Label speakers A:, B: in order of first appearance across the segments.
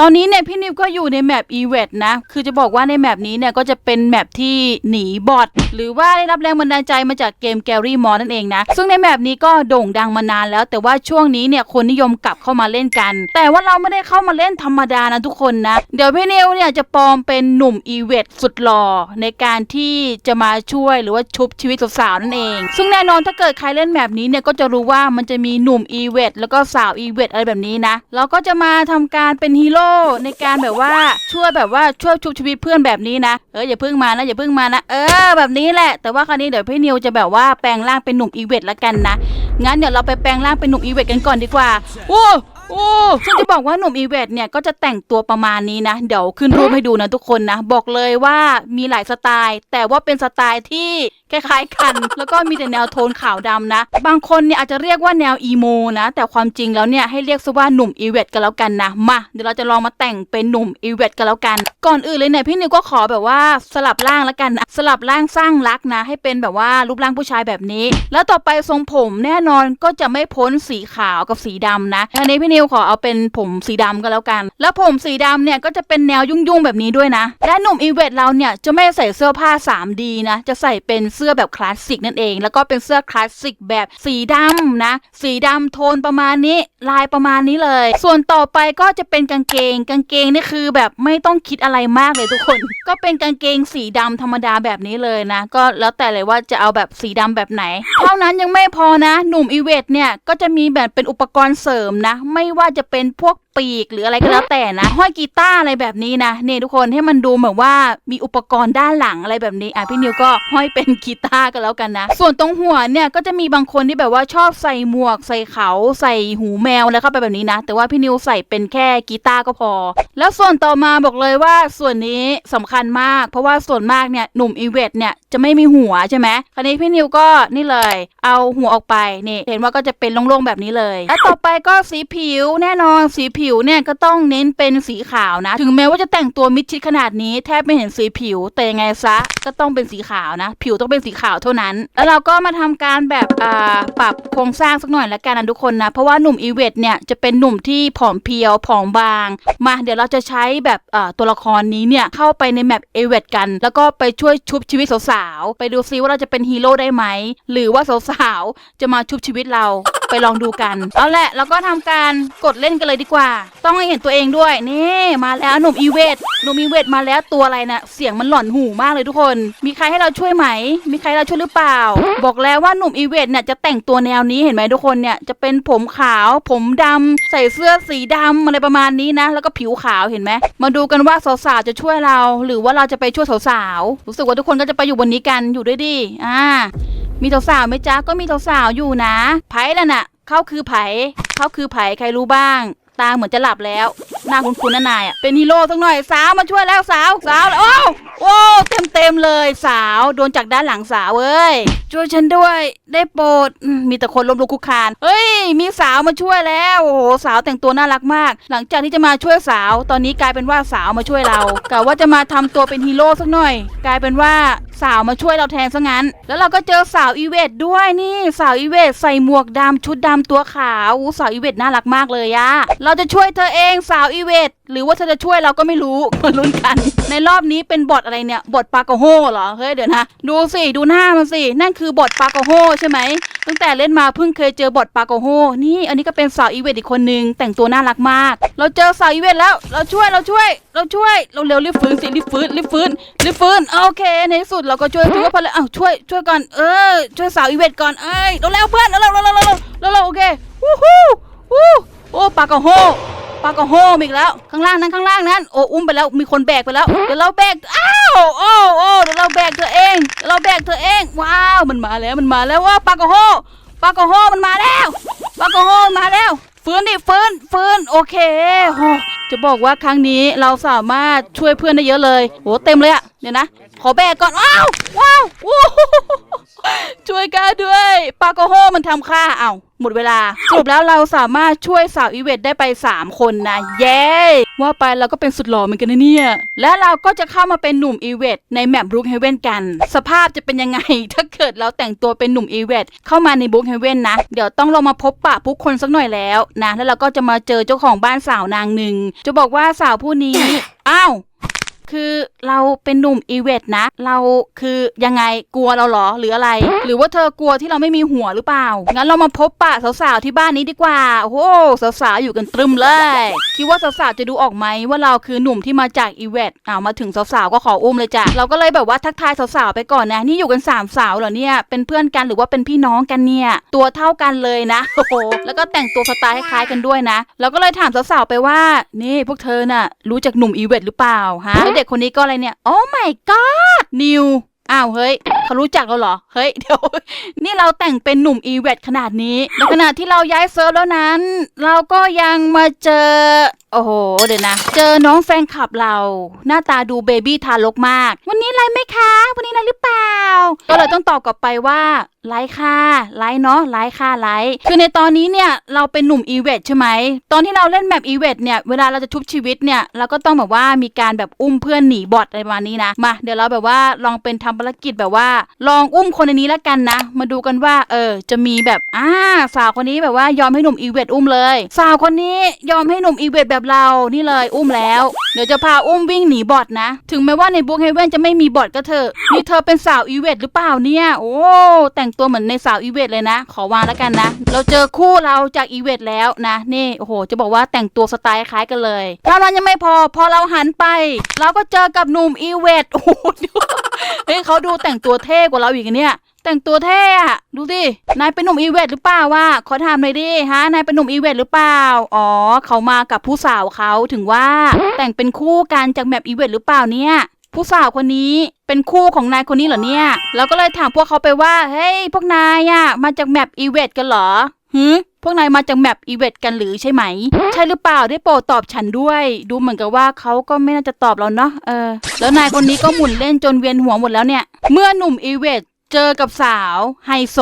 A: ตอนนี้เนี่ยพี่นิวก็อยู่ในแมปอีเวทนะ คือจะบอกว่าในแมปนี้เนี่ยก็จะเป็นแมปที่หนีบอทหรือว่าได้รับแรงบันดาลใจมาจากเกมแกรี่มอนั่นเองนะ ซึ่งในแมปนี้ก็โด่งดังมานานแล้ว แต่ว่าช่วงนี้เนี่ยคนนิยมกลับเข้ามาเล่นกัน แต่ว่าเราไม่ได้เข้ามาเล่นธรรมดานะทุกคนนะ เดี๋ยวพี่นิวเนี่ยจะปลอมเป็นหนุ่มอีเวทสุดหล่อในการที่จะมาช่วยหรือว่าชุบชีวิตสาวๆนั่นเอง ซึ่งแน่นอนถ้าเกิดใครเล่นแมปนี้เนี่ยก็จะรู้ว่ามันจะมีหนุ่มอีเวทแล้วก็สาวอีเวทอะไรแบบนี้นะเราก็จะมาทำการเป็นฮีโร่ในการแบบว่าช่วยแบบว่าช่วยชุบชีวิตเพื่อนแบบนี้นะเอออย่าเพิ่งมานะอย่าเพิ่งมานะเออ แบบนี้แหละ แต่ว่าคราวนี้เดี๋ยวพี่นิวจะแบบว่าแปลงร่างเป็นหนุ่มอีเวทละกันนะงั้นเดี๋ยวเราไปแปลงร่างเป็นหนุ่มอีเวทกันก่อนดีกว่าโอ้โอ้ซึ่งจะบอกว่าหนุ่มอีเวทเนี่ยก็จะแต่งตัวประมาณนี้นะ เดี๋ยวขึ้นรูปให้ดูนะทุกคนนะ บอกเลยว่ามีหลายสไตล์ แต่ว่าเป็นสไตล์ที่คล้ายๆกัน แล้วก็มีแต่แนวโทนขาวดำนะ บางคนเนี่ยอาจจะเรียกว่าแนวอีโมนะ แต่ความจริงแล้วเนี่ยให้เรียกซะว่าหนุ่มอีเวทกันแล้วกันนะ มา เดี๋ยวเราจะลองมาแต่งเป็นหนุ่มอีเวทกันแล้วกัน ก่อนอื่นเลยเนี่ยพี่นิวก็ขอแบบว่าสลับร่างแล้วกันนะ สลับร่างสร้างรักนะ ให้เป็นแบบว่ารูปร่างผู้ชายแบบนี้ แล้วต่อไปทรงผมแน่นอนก็จะไม่พ้นสีขาวกับสีดำนะอันนี้พี่นิวขอเอาเป็นผมสีดำก็แล้วกัน แล้วผมสีดำเนี่ยก็จะเป็นแนวยุ่งๆแบบนี้ด้วยนะ และหนุ่มอีเวทเราเนี่ยจะไม่ใส่เสื้อผ้า 3D นะ จะใส่เป็นเสื้อแบบคลาสสิกนั่นเอง แล้วก็เป็นเสื้อคลาสสิกแบบสีดำนะ สีดำโทนประมาณนี้ลายประมาณนี้เลย ส่วนต่อไปก็จะเป็นกางเกง กางเกงนี่คือแบบไม่ต้องคิดอะไรมากเลยทุกคน ก็เป็นกางเกงสีดำธรรมดาแบบนี้เลยนะ ก็แล้วแต่เลยว่าจะเอาแบบสีดำแบบไหน เท่านั้นยังไม่พอนะ หนุ่มอีเวทเนี่ยก็จะมีแบบเป็นอุปกรณ์เสริมนะ ไม่ว่าจะเป็นพวก ปีกหรืออะไรก็แล้วแต่นะ ห้อยกีตาร์อะไรแบบนี้นะเนี่ยทุกคนให้มันดูเหมือนว่ามีอุปกรณ์ด้านหลังอะไรแบบนี้อะพี่นิวก็ห้อยเป็นกีตาร์ก็แล้วกันนะ ส่วนตรงหัวเนี่ยก็จะมีบางคนที่แบบว่าชอบใส่หมวก ใส่เขาใส่หูแมวแล้วเข้าไปแบบนี้นะ แต่ว่าพี่นิวใส่เป็นแค่กีตาร์ก็พอ แล้วส่วนต่อมาบอกเลยว่าส่วนนี้สำคัญมาก เพราะว่าส่วนมากเนี่ยหนุ่มอีเวทเนี่ยจะไม่มีหัวใช่ไหมคราวนี้พี่นิวก็นี่เลย เอาหัวออกไปนี่เห็นว่าก็จะเป็นโล่งๆแบบนี้เลยและต่อไปก็สีผิวแน่นอนสีผิวิวเนี่ยก็ต้องเน้นเป็นสีขาวนะ ถึงแม้ว่าจะแต่งตัวมิดชิดขนาดนี้แทบไม่เห็นสีผิว แต่ยังไงซะก็ต้องเป็นสีขาวนะ ผิวต้องเป็นสีขาวเท่านั้น แล้วเราก็มาทำการแบบอ่าปรับโครงสร้างสักหน่อยละกันนะทุกคนนะ เพราะว่าหนุ่มอีเวทเนี่ยจะเป็นหนุ่มที่ผอมเพรียวผอมบาง มาเดี๋ยวเราจะใช้แบบอ่าตัวละครนี้เนี่ยเข้าไปในแมปเอเวทกัน แล้วก็ไปช่วยชุบชีวิตสาวๆไปดูซิว่าเราจะเป็นฮีโร่ได้ไหมหรือว่าสาวๆจะมาชุบชีวิตเราไปลองดูกัน เอาแหละเราก็ทำการกดเล่นกันเลยดีกว่า ต้องให้เห็นตัวเองด้วยนี่มาแล้วหนุ่มอีเวทหนุ่มอีเวทมาแล้วตัวอะไรนะเสียงมันหล่อนหูมากเลยทุกคน มีใครให้เราช่วยไหม มีใครเราช่วยหรือเปล่า บอกแล้วว่าหนุ่มอีเวทเนี่ยจะแต่งตัวแนวนี้เห็นไหมทุกคนเนี่ยจะเป็นผมขาว ผมดำใส่เสื้อสีดำอะไรประมาณนี้นะ แล้วก็ผิวขาวเห็นไหมมาดูกันว่าสาวๆจะช่วยเรา หรือว่าเราจะไปช่วยสาวๆรู้สึกว่าทุกคนก็จะไปอยู่บนนี้กันอยู่ด้วยดิอ่ามีสาวๆไหมจ๊ะก็มีสาวๆอยู่นะไผ่ละนะ เขาคือไผ่เขาคือไผ่ใครรู้บ้าง ตาเหมือนจะหลับแล้วหน้าคุ้นๆนะนายอะเป็นฮีโร่สักหน่อยสาวมาช่วยแล้วสาวสาวแล้วโอ้โอ้เต็มเต็มเลยสาวโดนจากด้านหลังสาวเอ้ย ช่วยฉันด้วย ได้โปรดอืมมีแต่คนล้มลุกคลุกคลาน เฮ้ย มีสาวมาช่วยแล้ว โอ้โห สาวแต่งตัวน่ารักมาก หลังจากที่จะมาช่วยสาว ตอนนี้กลายเป็นว่าสาวมาช่วยเรากะว่าจะมาทำตัวเป็นฮีโร่สักหน่อย กลายเป็นว่าสาวมาช่วยเราแทนซะงั้น แล้วเราก็เจอสาวอีเวทด้วยนี่ สาวอีเวทใส่หมวกดำชุดดำตัวขาวอู้สาวอีเวทน่ารักมากเลยอะเราจะช่วยเธอเองสาวอีเวทหรือว่าเธอจะช่วยเราก็ไม่รู้มาลุ้นกัน ในรอบนี้เป็นบอทอะไรเนี่ยบอทปากาโฮเหรอเฮ้ยเดี๋ยวนะ ดูสิดูหน้ามันสินั่นคือบอทปากโฮใช่ไหมตั้งแต่เล่นมาเพิ่งเคยเจอบอทปากโฮนี่อันนี้ก็เป็นสาวอีเวทอีกคนนึงแต่งตัวน่ารักมาก เราเจอสาวอีเวทแล้ว เราช่วยเราช่วย เราช่วยเราเร็วรีบฟื้นสิรีบฟื้นรีบฟื้นรีบฟื้นโอเค ในที่สุดเราก็ช่วยช่วยพอแล้วอ้าวช่วยช่วยก่อนเออช่วยสาวอีเวทก่อนเอ้ยเราแล้วเพื่อนเราเราเราเราเราเราโอเควู้ฮู้วู้โอ้ปากโฮ ปลากระโฮมอีกแล้ว ข้างล่างนั้นข้างล่างนั้น โอ้อุ้มไปแล้วมีคนแบกไปแล้ว เดี๋ยวเราแบก อ้าว โอ้โอ้เดี๋ยวเราแบกเธอเองเดี๋ยวเราแบกเธอเอง ว้าว มันมาแล้ว มันมาแล้วว่าปลากระโฮปลากระโฮมันมาแล้วปลากระโฮมันมาแล้วฟื้นดิฟื้นฟื้นโอเคโอจะบอกว่าครั้งนี้เราสามารถช่วยเพื่อนได้เยอะเลยโหเต็มเลยอะเดี๋ยวนะ ขอแบกก่อนว้าวว้าวช่วยกันด้วยปลากระโฮมันทำค่าเอา หมดเวลาสรุปแล้วเราสามารถช่วยสาวอีเวตได้ไป 3 คนนะ เย้ว่าไปเราก็เป็นสุดหล่อเหมือนกันนะเนี่ย และเราก็จะเข้ามาเป็นหนุ่มอีเวตในแมปบรูคเฮเว่นกัน สภาพจะเป็นยังไง ถ้าเกิดเราแต่งตัวเป็นหนุ่มอีเวตเข้ามาในบรูคเฮเว่นนะ เดี๋ยวต้องลองมาพบปะผู้คนสักหน่อยแล้วนะแล้วเราก็จะมาเจอเจ้าของบ้านสาวนางหนึ่งจะบอกว่าสาวผู้นี้อ้าวคือ เราเป็นหนุ่มอีเวตนะ เราคือยังไงกลัวเราเหรอหรืออะไร หรือว่าเธอกลัวที่เราไม่มีหัวหรือเปล่า งั้นเรามาพบปะสาวๆที่บ้านนี้ดีกว่า โอ้โหสาวๆอยู่กันตรึมเลย คิดว่าสาวๆจะดูออกไหมว่าเราคือหนุ่มที่มาจากอีเวตอ้าวมาถึงสาวๆก็ขออุ้มเลยจ้ะ เราก็เลยแบบว่าทักทายสาวๆไปก่อนนะ นี่อยู่กันสามสาวเหรอเนี่ย เป็นเพื่อนกันหรือว่าเป็นพี่น้องกันเนี่ย ตัวเท่ากันเลยนะ โอ้โห แล้วก็แต่งตัวสไตล์คล้ายๆกันด้วยนะ เราก็เลยถามสาวๆไปว่า นี่พวกเธอน่ะรู้จักหนุ่มอีเวตหรือเปล่าฮะ เด็กคนนี้ก็อะไรเนี่ย โอ้ my god นิว อ้าวเฮ้ยเขารู้จักเราเหรอ เฮ้ยเดี๋ยว นี่เราแต่งเป็นหนุ่มอีเวตขนาดนี้ในขณะที่เราย้ายเซิร์ฟแล้วนั้น เราก็ยังมาเจอ โอ้โห เดี๋ยวนะ เจอน้องแฟนคลับเรา หน้าตาดูเบบี้ทารกมาก วันนี้ไลฟ์ไหมคะ วันนี้ไลฟ์หรือเปล่า ก็เลยต้องตอบกลับไปว่าไลฟ์ค่ะไลฟ์เนาะไลฟ์ค่ะไลฟ์คือในตอนนี้เนี่ยเราเป็นหนุ่มอีเวตใช่ไหมตอนที่เราเล่นแมปอีเวตเนี่ยเวลาเราจะชุบชีวิตเนี่ยเราก็ต้องแบบว่ามีการแบบอุ้มเพื่อนหนีบอทอะไรประมาณนี้นะมาเดี๋ยวเราแบบว่าลองเป็นทำภารกิจแบบว่า ลองอุ้มคนในนี้แล้วกันนะ มาดูกันว่า เออ จะมีแบบอ่าสาวคนนี้แบบว่ายอมให้หนุ่มอีเวตอุ้มเลย สาวคนนี้ยอมให้หนุ่มอีเวตแบบเรานี่เลยอุ้มแล้ว เดี๋ยวจะพาอุ้มวิ่งหนีบอทนะ ถึงแม้ว่าในบุ๊กเฮเว่นจะไม่มีบอทก็เถอะนี่เธอเป็นสาวอีเวตหรือเปล่าเนี่ย โอ้แต่งตัวเหมือนในสาวอีเวตเลยนะ ขอวางแล้วกันนะ เราเจอคู่เราจากอีเวตแล้วนะนี่โอ้โห จะบอกว่าแต่งตัวสไตล์คล้ายกันเลยเท่านั้นยังไม่พอพอเราหันไป เราก็เจอกับหนุ่มอีเวตโอ้โหเฮ้ยเขาดูแต่งตัวเท่กว่าเราอีกอะเนี่ย แต่งตัวเท่อะดูสินายเป็นหนุ่มอีเวตหรือเปล่าวะขอถามหน่อยดิฮะ นายเป็นหนุ่มอีเวตหรือเปล่า อ๋อ เขามากับผู้สาวเขาถึงว่าแต่งเป็นคู่กันจากแมปอีเวตหรือเปล่าเนี่ย ผู้สาวคนนี้เป็นคู่ของนายคนนี้เหรอเนี่ย เราก็เลยถามพวกเขาไปว่า เฮ้ย พวกนายอะมาจากแมปอีเวตกันเหรอหื วกนายมาจากแมปอีเวตกันหรือใช่ไหม ใช่หรือเปล่าได้โปรดตอบฉันด้วย ดูเหมือนกับว่าเขาก็ไม่น่าจะตอบเราเนาะเออ แล้วนายคนนี้ก็หมุนเล่นจนเวียนหัวหมดแล้วเนี่ย เมื่อหนุ่มอีเวตเจอกับสาวไฮโซ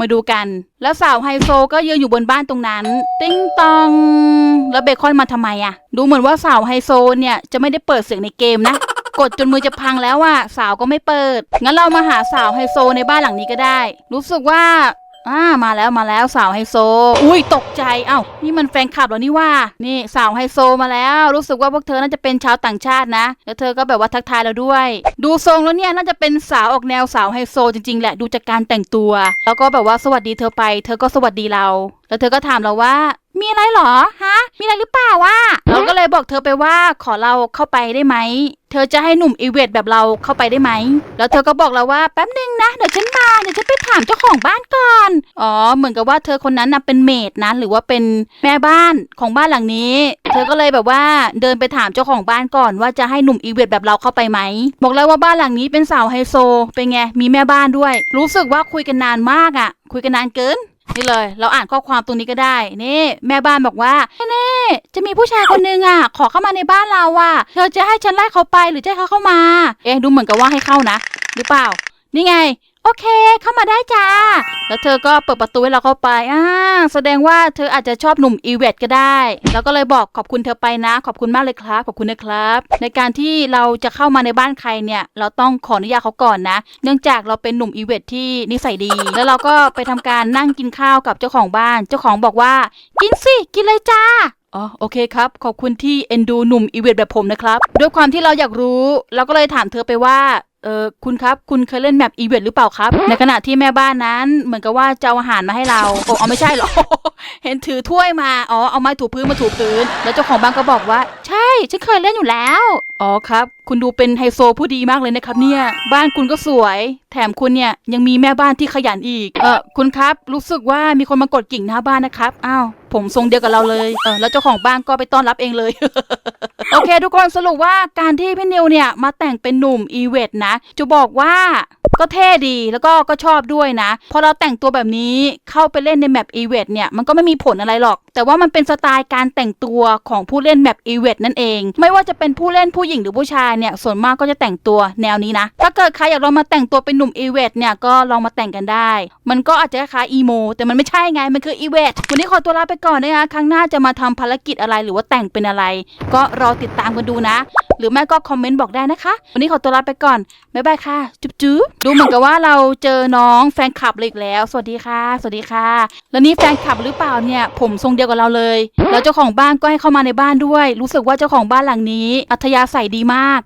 A: มาดูกัน แล้วสาวไฮโซก็ยืนอยู่บนบ้านตรงนั้น ติ้งตอง แล้วเบคอนมาทำไมอะดูเหมือนว่าสาวไฮโซเนี่ยจะไม่ได้เปิดเสียงในเกมนะกดจนมือจะพังแล้วอะสาวก็ไม่เปิด งั้นเรามาหาสาวไฮโซในบ้านหลังนี้ก็ได้ รู้สึกว่า อ่ามาแล้วมาแล้วสาวไฮโซ อุ้ยตกใจเอ้านี่มันแฟนคลับเหรอนี่ว่า นี่สาวไฮโซมาแล้ว รู้สึกว่าพวกเธอน่าจะเป็นชาวต่างชาตินะ แล้วเธอก็แบบว่าทักทายเราด้วย ดูทรงแล้วเนี่ยน่าจะเป็นสาวออกแนวสาวไฮโซจริงๆแหละดูจากการแต่งตัว แล้วก็แบบว่าสวัสดีเธอไป เธอก็สวัสดีเรา แล้วเธอก็ถามเราว่า มีอะไรเหรอฮะ มีอะไรหรือเปล่าวะเราก็เลยบอกเธอไปว่าขอเราเข้าไปได้ไหม เธอจะให้หนุ่มอีเวตแบบเราเข้าไปได้ไหม แล้วเธอก็บอกเราว่าแป๊บนึงนะเดี๋ยวฉันมาเดี๋ยวฉันไปถามเจ้าของบ้านก่อน อ๋อ เหมือนกับว่าเธอคนนั้นนะเป็นเมดนะหรือว่าเป็นแม่บ้านของบ้านหลังนี้ เธอก็เลยแบบว่าเดินไปถามเจ้าของบ้านก่อนว่าจะให้หนุ่มอีเวตแบบเราเข้าไปไหม บอกแล้วว่าบ้านหลังนี้เป็นสาวไฮโซ เป็นไง มีแม่บ้านด้วย รู้สึกว่าคุยกันนานมากอะ่ะ คุยกันนานเกิน นี่เลย เราอ่านข้อความตรงนี้ก็ได้ นี่ แม่บ้านบอกว่าเน่จะมีผู้ชายคนนึงอะ ขอเข้ามาในบ้านเราอะ เธอจะให้ฉันไล่เขาไปหรือจะให้เขาเข้ามา เอ๊ะดูเหมือนกับว่าให้เข้านะหรือเปล่า นี่ไง โอเค เข้ามาได้จ้า แล้วเธอก็เปิดประตูให้เราเข้าไปอ่าแสดงว่าเธออาจจะชอบหนุ่มอีเวตก็ได้ แล้วก็เลยบอกขอบคุณเธอไปนะ ขอบคุณมากเลยครับ ขอบคุณนะครับ ในการที่เราจะเข้ามาในบ้านใครเนี่ย เราต้องขออนุญาตเขาก่อนนะ เนื่องจากเราเป็นหนุ่มอีเวตที่นิสัยดี แล้วเราก็ไปทำการนั่งกินข้าวกับเจ้าของบ้าน เจ้าของบอกว่า กินสิ กินเลยจ้าอ๋อโอเคครับ ขอบคุณที่เอ็นดูหนุ่มอีเวตแบบผมนะครับ ด้วยความที่เราอยากรู้ เราก็เลยถามเธอไปว่า เออคุณครับ คุณเคยเล่นแมปอีเวนต์หรือเปล่าครับ ในขณะที่แม่บ้านนั้น เหมือนกับว่าจะเอาอาหารมาให้เรา โอ้เอาไม่ใช่หรอ เห็นถือถ้วยมา อ๋อ เอาไม้ถูพื้นมาถูพื้น แล้วเจ้าของบ้านก็บอกว่า ใช่ ฉันเคยเล่นอยู่แล้ว อ๋อครับ คุณดูเป็นไฮโซผู้ดีมากเลยนะครับเนี่ย บ้านคุณก็สวย แถมคุณเนี่ยยังมีแม่บ้านที่ขยันอีก เออคุณครับ รู้สึกว่ามีคนมากดกิ่งหน้าบ้านนะครับ อ้าว ผมทรงเดียวกับเราเลย เออ แล้วเจ้าของบ้านก็ไปต้อนรับเองเลย โอเค ทุกคนสรุปว่าการที่พี่นิวเนี่ยมาแต่งเป็นหนุ่มอีเวตนะจะบอกว่า ก็เท่ดีแล้วก็ก็ชอบด้วยนะ พอเราแต่งตัวแบบนี้เข้าไปเล่นในแมปอีเวนต์เนี่ยมันก็ไม่มีผลอะไรหรอก แต่ว่ามันเป็นสไตล์การแต่งตัวของผู้เล่นแมปอีเวนต์นั่นเอง ไม่ว่าจะเป็นผู้เล่นผู้หญิงหรือผู้ชายเนี่ยส่วนมากก็จะแต่งตัวแนวนี้นะ ถ้าเกิดใครอยากลองมาแต่งตัวเป็นหนุ่มอีเวนต์เนี่ยก็ลองมาแต่งกันได้ มันก็อาจจะคล้ายอีโมแต่มันไม่ใช่ไงมันคืออีเวนต์วันนี้ขอตัวลาไปก่อนนะคะครั้งหน้าจะมาทำภารกิจอะไรหรือว่าแต่งเป็นอะไร ก็รอติดตามกันดูนะ หรือไม่ก็คอมเมนต์บอกได้นะคะ วันนี้ขอตัวลาไปก่อน บ๊ายบายค่ะ จุ๊บจุ๊บดูเหมือนกับว่าเราเจอน้องแฟนคลับเลยอีกแล้ว สวัสดีค่ะ สวัสดีค่ะ แล้วนี่แฟนคลับหรือเปล่าเนี่ย ผมทรงเดียวกับเราเลย แล้วเจ้าของบ้านก็ให้เข้ามาในบ้านด้วย รู้สึกว่าเจ้าของบ้านหลังนี้ อัธยาศัยดีมาก